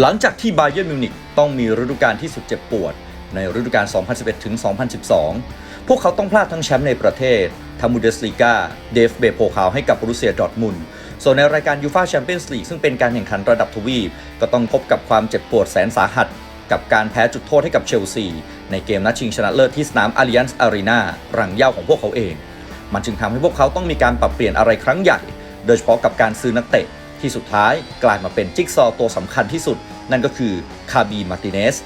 หลังจากที่บาเยิร์นมิวนิกต้องมีฤดูกาลที่สุดเจ็บปวด ในฤดูกาล 2011 ถึง 2012 พวกเขาต้องพลาดทั้งแชมป์ในประเทศทัมูเดสลีกาเดฟเบโพคาวให้กับบรูเซียดอร์ทมุนส่วนในรายการยูฟาแชมเปี้ยนส์ลีกซึ่งเป็นการแข่งขันระดับทวีป ก็ต้องพบกับความเจ็บปวดแสนสาหัส กับการแพ้จุดโทษให้กับเชลซี ในเกมนัดชิงชนะเลิศที่สนามอาริยันส์อารีนารังเย้าของพวกเขาเอง มันจึงทำให้พวกเขาต้องมีการปรับเปลี่ยนอะไรครั้งใหญ่ โดยเฉพาะกับการซื้อนักเตะ ที่สุดท้ายกลายมาเป็นจิ๊กซอว์ตัวสำคัญที่สุด นั่นก็คือคาบีมาร์ติเนส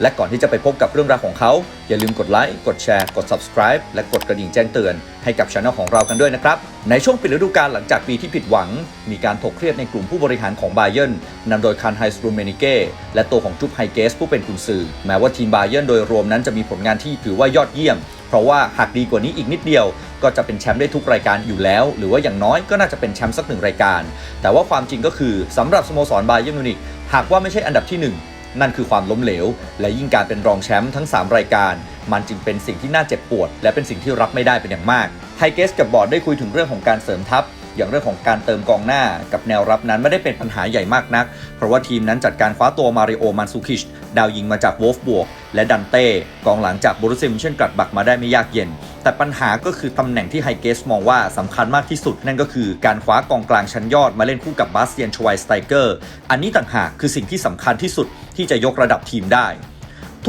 และก่อนที่จะไปพบกับเรื่องราวของเขา อย่าลืมกดไลค์กดแชร์กด subscribe และกดกระดิ่งแจ้งเตือนให้กับช anel ของเรากันด้วยนะครับ ในช่วงปิดฤดูกาลหลังจากปีที่ผิดหวัง มีการถกเครียดในกลุ่มผู้บริหารของบาเยิร์นนำโดยคันไฮสตูเมนิเก้และตัวของจุ๊บไฮเกสผู้เป็นกุนซือแม้ว่าทีมบาเยิร์นโดยรวมนั้นจะมีผลงานที่ถือว่ายอดเยี่ยมเพราะว่าหากดีกว่านี้อีกนิดเดียว ก็จะเป็นแชมป์ได้ทุกรายการอยู่แล้ว หรือว่าอย่างน้อยก็น่าจะเป็นแชมป์สักหนึ่งรายการ แต่ว่าความจริงก็คือสำหรับสโมสรบาเยิร์นมิวนิกหากว่าไม่ใช่อันดับที่ห นั่นคือความล้มเหลว และยิ่งการเป็นรองแชมป์ทั้ง 3 รายการ มันจึงเป็นสิ่งที่น่าเจ็บปวด และเป็นสิ่งที่รับไม่ได้เป็นอย่างมากไฮเกสกับบอร์ดได้คุยถึงเรื่องของการเสริมทัพ อย่างเรื่องของการเติมกองหน้ากับแนวรับนั้นไม่ได้เป็นปัญหาใหญ่มากนัก เพราะว่าทีมนั้นจัดการคว้าตัวมาริโอมันซูคิชดาวยิงมาจากวอลฟบวก และดันเต้กองหลังจากบรูเซียมิเช่นกลัดบักมาได้ไม่ยากเย็น แต่ปัญหาก็คือตำแหน่งที่ไฮเกสมองว่าสำคัญมากที่สุด นั่นก็คือการคว้ากองกลางชั้นยอดมาเล่นคู่กับบาสเตียนชวายสไตเกอร์อันนี้ต่างหากคือสิ่งที่สำคัญที่สุดที่จะยกระดับทีมได้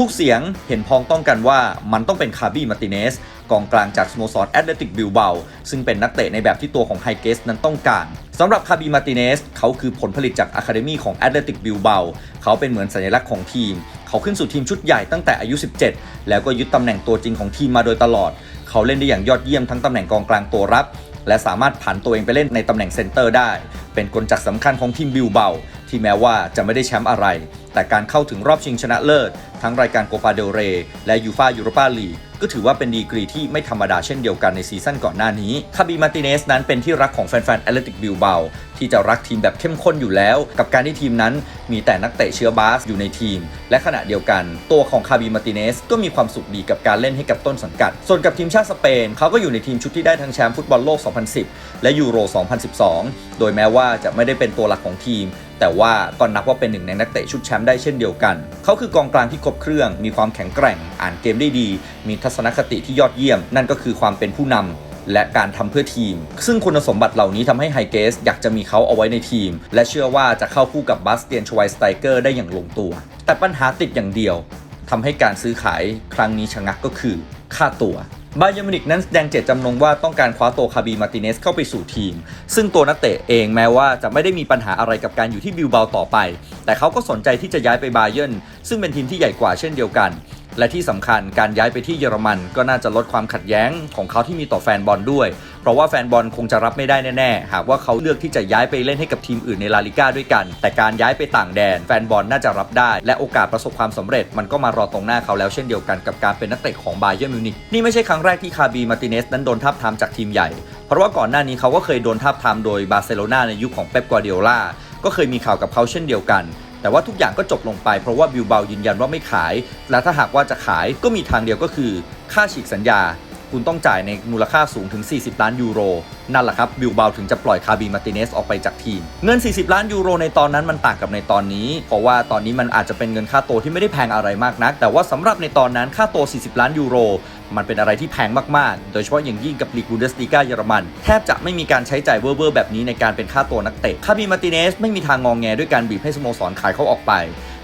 ทุกเสียงเห็นพ้องต้องกันว่ามันต้องเป็นคาร์บี้มาร์ติเนสกองกลางจากสโมสรแอตเลติกบิลเบาซึ่งเป็นนักเตะในแบบที่ตัวของไฮเกสนั้นต้องการสำหรับคาบีมาร์ติเนสเขาคือผลผลิตจากอะคาเดมีของแอตเลติกบิลเบาเขาเป็นเหมือนสัญลักษณ์ของทีม เขาขึ้นสู่ทีมชุดใหญ่ตั้งแต่อายุ 17 แล้วก็ยึดตำแหน่งตัวจริงของทีมมาโดยตลอด เขาเล่นได้อย่างยอดเยี่ยมทั้งตำแหน่งกองกลางตัวรับ และสามารถผันตัวเองไปเล่นในตำแหน่งเซนเตอร์ได้ เป็นกลจักสำคัญของทีมบิลเบาที่แม้ว่าจะไม่ได้แชมป์อะไร แต่การเข้าถึงรอบชิงชนะเลิศ ทั้งรายการโกปาเดลเรและยูฟายูโรปาลีก็ถือว่าเป็นดีกรีที่ไม่ธรรมดาเช่นเดียวกันในซีซั่นก่อนหน้านี้ คาบีมาร์ติเนสนั้นเป็นที่รักของแฟนๆแอตเลติกบิลเบาที่จะรักทีมแบบเข้มข้นอยู่แล้ว กับการที่ทีมนั้นมีแต่นักเตะเชื้อบาสอยู่ในทีม และขณะเดียวกัน ตัวของคาบีมาร์ติเนสก็มีความสุขดีกับการเล่นให้กับต้นสังกัด ส่วนกับทีมชาติสเปนเขาก็อยู่ในทีมชุดที่ได้ทั้งแชมป์ฟุตบอลโลก 2010 และยูโร 2012 โดยแม้ว่าจะไม่ได้เป็นตัวหลักของทีม แต่ว่าก็นับว่าเป็นหนึ่งในนักเตะชุดแชมป์ได้เช่นเดียวกัน เขาคือกองกลางที่ครบเครื่อง มีความแข็งแกร่ง อ่านเกมได้ดี มีทัศนคติที่ยอดเยี่ยม นั่นก็คือความเป็นผู้นำและการทำเพื่อทีม ซึ่งคุณสมบัติเหล่านี้ทำให้ไฮเกสอยากจะมีเขาเอาไว้ในทีม และเชื่อว่าจะเข้าคู่กับบาสเตียนชวายสไตเกอร์ได้อย่างลงตัว แต่ปัญหาติดอย่างเดียวทำให้การซื้อขายครั้งนี้ชะงักก็คือค่าตัว บาเยอร์มินิกนั้นแสดงเจตจำนงว่าต้องการคว้าตัวคาบีมาร์ติเนสเข้าไปสู่ทีม ซึ่งตัวนักเตะเองแม้ว่าจะไม่ได้มีปัญหาอะไรกับการอยู่ที่บิลเบาต่อไป แต่เขาก็สนใจที่จะย้ายไปบาเยอร์นซึ่งเป็นทีมที่ใหญ่กว่าเช่นเดียวกัน และที่สำคัญการย้ายไปที่เยอรมัน ก็น่าจะลดความขัดแย้งของเขาที่มีต่อแฟนบอลด้วย ราะว่าแฟนบอลคงจะรับไม่ได้แน่ๆ หากว่าเขาเลือกที่จะย้ายไปเล่นให้กับทีมอื่นในลาลิก้าด้วยกัน แต่การย้ายไปต่างแดน แฟนบอลน่าจะรับได้ และโอกาสประสบความสำเร็จ มันก็มารอตรงหน้าเขาแล้วเช่นเดียวกันกับการเป็นนักเตะของบาเยิร์มิวนิกนี่ไม่ใช่ครั้งแรกที่คาบีมาร์ติเนสนั้นโดนทับทามจากทีมใหญ่ เพราะว่าก่อนหน้านี้เขาก็เคยโดนทับทามโดยบาร์เซโลนาในยุคของเป๊ปกัวเดียล่าก็เคยมีข่าวกับเขาเช่นเดียวกันแต่ว่าทุกอย่างก็จบลงไปเพราะว่าบิลเบายืนยันว่าไม่ขาย และถ้าหากว่าจะขายก็มีทางเดียวก็คือ ค่าฉีกสัญญา คุณต้องจ่ายในมูลค่าสูงถึง 40 ล้านยูโร นั่นแหละครับบิลเบาถึงจะปล่อยคาบีมาติเนสออกไปจากทีม เงิน 40 ล้านยูโรในตอนนั้นมันต่างกับในตอนนี้ เพราะว่าตอนนี้มันอาจจะเป็นเงินค่าตัวที่ไม่ได้แพงอะไรมากนัก แต่ว่าสำหรับในตอนนั้นค่าตัว 40 ล้านยูโร มันเป็นอะไรที่แพงมากๆ โดยเฉพาะอย่างยิ่งกับลีกบูเดสลีกาเยอรมัน แทบจะไม่มีการใช้จ่ายเวอร์ๆแบบนี้ในการเป็นค่าตัวนักเตะ คาบีมาติเนสไม่มีทางงองแงด้วยการบีบให้สโมสรขายเขาออกไป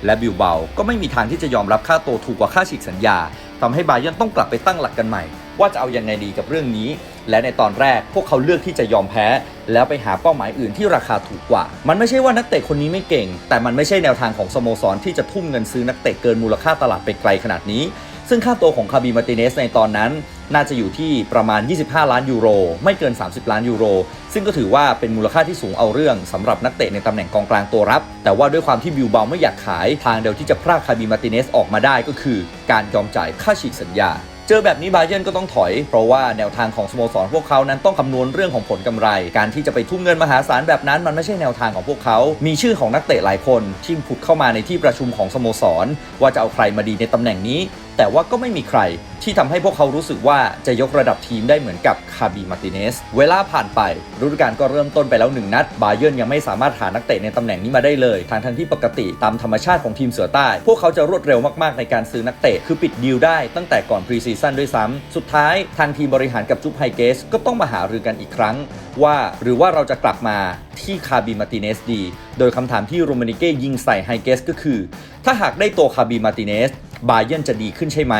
และบิลเบาก็ไม่มีทางที่จะยอมรับค่าตัวถูกกว่าค่าฉีกสัญญาทำให้บาเยนต้องกลับไปตั้งหลักกันใหม่ ว่าจะเอายังไงดีกับเรื่องนี้ และในตอนแรกพวกเขาเลือกที่จะยอมแพ้ แล้วไปหาเป้าหมายอื่นที่ราคาถูกกว่า มันไม่ใช่ว่านักเตะคนนี้ไม่เก่ง แต่มันไม่ใช่แนวทางของสโมสรที่จะทุ่มเงินซื้อนักเตะเกินมูลค่าตลาดไปไกลขนาดนี้ ซึ่งค่าตัวของคาบีมาร์ติเนสในตอนนั้น น่าจะอยู่ที่ประมาณ 25 ล้านยูโร ไม่เกิน 30 ล้านยูโร ซึ่งก็ถือว่าเป็นมูลค่าที่สูงเอาเรื่องสำหรับนักเตะในตำแหน่งกองกลางตัวรับ แต่ว่าด้วยความที่บิลเบาไม่อยากขายทางเดียวที่จะพรากคาบีมาร์ติเนสออกมาได้ก็คือ การยอมจ่ายค่าฉีกสัญญา เจอแบบนี้บาเยนก็ต้องถอย เพราะว่าแนวทางของสโมสรพวกเขานั้นต้องคำนวณเรื่องของผลกำไร การที่จะไปทุ่มเงินมหาศาลแบบนั้น มันไม่ใช่แนวทางของพวกเขา มีชื่อของนักเตะหลายคนที่ผุดเข้ามาในที่ประชุมของสโมสร ว่าจะเอาใครมาดีในตำแหน่งนี้แต่ว่าก็ไม่มีใครที่ทำให้พวกเขารู้สึกว่าจะยกระดับทีมได้เหมือนกับคาบีมาติเนส เวลาผ่านไปฤดูกาลก็เริ่มต้นไปแล้วหนึ่งนัด บาเยิร์นยังไม่สามารถหานักเตะในตำแหน่งนี้มาได้เลย ทางทั้งที่ปกติตามธรรมชาติของทีมเสือใต้ พวกเขาจะรวดเร็วมากๆในการซื้อนักเตะ คือปิดดีลได้ตั้งแต่ก่อนพรีซีซั่นด้วยซ้ำ สุดท้ายทางทีมบริหารกับจุ๊บไฮเกสก็ต้องมาหารือกันอีกครั้ง ว่าหรือว่าเราจะกลับมาที่คาบีมาติเนสดี โดยคำถามที่โรมานิเก้ยิงใส่ไฮเกสก็คือ ถ้าหากได้ตัวคาบีมาติเนส บาเยินจะดีขึ้นใช่ไหม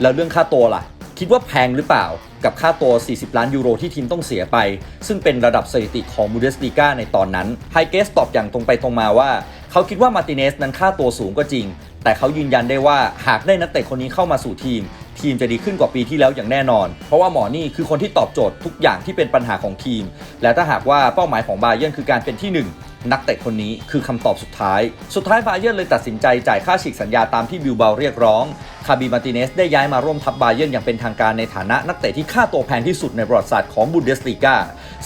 แล้วเรื่องค่าตัวล่ะ คิดว่าแพงหรือเปล่ากับค่าตัว 40 ล้านยูโรที่ทีมต้องเสียไป ซึ่งเป็นระดับสถิติของบูเดสลีกาในตอนนั้นไฮเกสตอบอย่างตรงไปตรงมาว่า เขาคิดว่ามาร์ติเนสนั้นค่าตัวสูงก็จริง แต่เขายืนยันได้ว่าหากได้นักเตะคนนี้เข้ามาสู่ทีม ทีมจะดีขึ้นกว่าปีที่แล้วอย่างแน่นอน เพราะว่าหมอนี่คือคนที่ตอบโจทย์ทุกอย่างที่เป็นปัญหาของทีม และถ้าหากว่าเป้าหมายของบาเยิร์นคือการเป็นที่หนึ่งนักเตะคนนี้คือคำตอบสุดท้าย สุดท้ายบาเยิร์นเลยตัดสินใจจ่ายค่าฉีกสัญญาตามที่บิลเบาเรียกร้อง คาบีมาติเนสได้ย้ายมาร่วมทัพบาเยิร์นอย่างเป็นทางการในฐานะนักเตะที่ค่าตัวแพงที่สุดในประวัติศาสตร์ของบุนเดสลีกา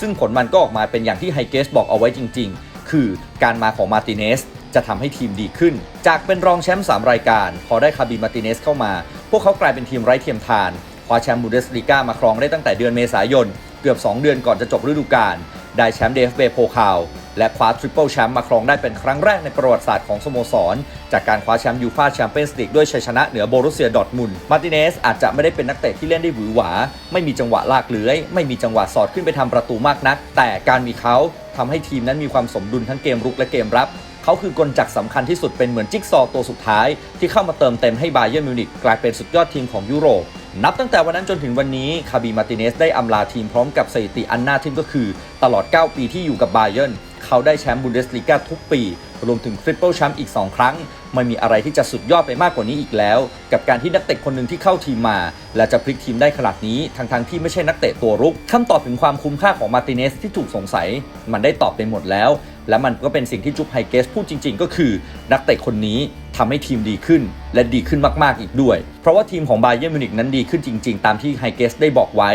ซึ่งผลมันก็ออกมาเป็นอย่างที่ไฮเกสบอกเอาไว้จริง ๆ คือการมาของมาติเนส จะทำให้ทีมดีขึ้น จากเป็นรองแชมป์3รายการ พอได้คาบีมาติเนสเข้ามา พวกเขากลายเป็นทีมไร้เทียมทานคว้าแชมป์บูเดสลีกามาครองได้ตั้งแต่เดือนเมษายน เกือบ 2 เดือนก่อนจะจบฤดูกาลได้แชมป์เดฟเบโพคาวและคว้าทริปเปิลแชมป์มาครองได้เป็นครั้งแรกในประวัติศาสตร์ของสโมสร จากการคว้าแชมป์ยูฟาแชมเปี้ยนส์ลีกด้วยชัยชนะเหนือโบรุเซียดอร์ทมุนมาร์ติเนสอาจจะไม่ได้เป็นนักเตะที่เล่นได้หวือหวา ไม่มีจังหวะลากเลื้อย ไม่มีจังหวะสอดขึ้นไปทำประตูมากนัก แต่การมีเขาทำให้ทีมนั้นมีความสมดุลทั้งเกมรุกและเกมรับ เขาคือกลจักรสำคัญที่สุดเป็นเหมือนจิ๊กซอว์ตัวสุดท้าย ที่เข้ามาเติมเต็มให้บาเยิร์นมิวนิกกลายเป็นสุดยอดทีมของยุโรป นับตั้งแต่วันนั้นจนถึงวันนี้คาบีมาติเนสได้อำลาทีมพร้อมกับสถิติอันน่าทึ่งก็คือ ตลอด 9 ปีที่อยู่กับบาเยิร์นเขาได้แชมป์บุนเดสลีกาทุกปี รวมถึงทริปเปิลแชมป์อีก 2 ครั้ง ไม่มีอะไรที่จะสุดยอดไปมากกว่านี้อีกแล้ว กับการที่นักเตะคนหนึ่งที่เข้าทีมมา และจะพลิกทีมได้ขนาดนี้ทั้งๆที่ไม่ใช่นักเตะตัวรุกคำตอบถึงความคุ้มค่าของมาติเนสที่ถูกสงสัย มันได้ตอบไปหมดแล้ว และมันก็เป็นสิ่งที่จุ๊บไฮเกสพูดจริง ๆ ก็คือ นักเตะคนนี้ทำให้ทีมดีขึ้น และดีขึ้นมาก ๆ อีกด้วย เพราะว่าทีมของบาเยิร์มิวนิกนั้นดีขึ้นจริง ๆ ตามที่ไฮเกสได้บอกไว้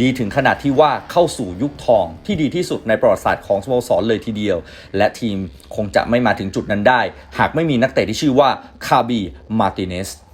ดีถึงขนาดที่ว่าเข้าสู่ยุคทองที่ดีที่สุดในประวัติศาสตร์ของสโมสรเลยทีเดียว และทีมคงจะไม่มาถึงจุดนั้นได้ หากไม่มีนักเตะที่ชื่อว่าคาบีมาร์ติเนส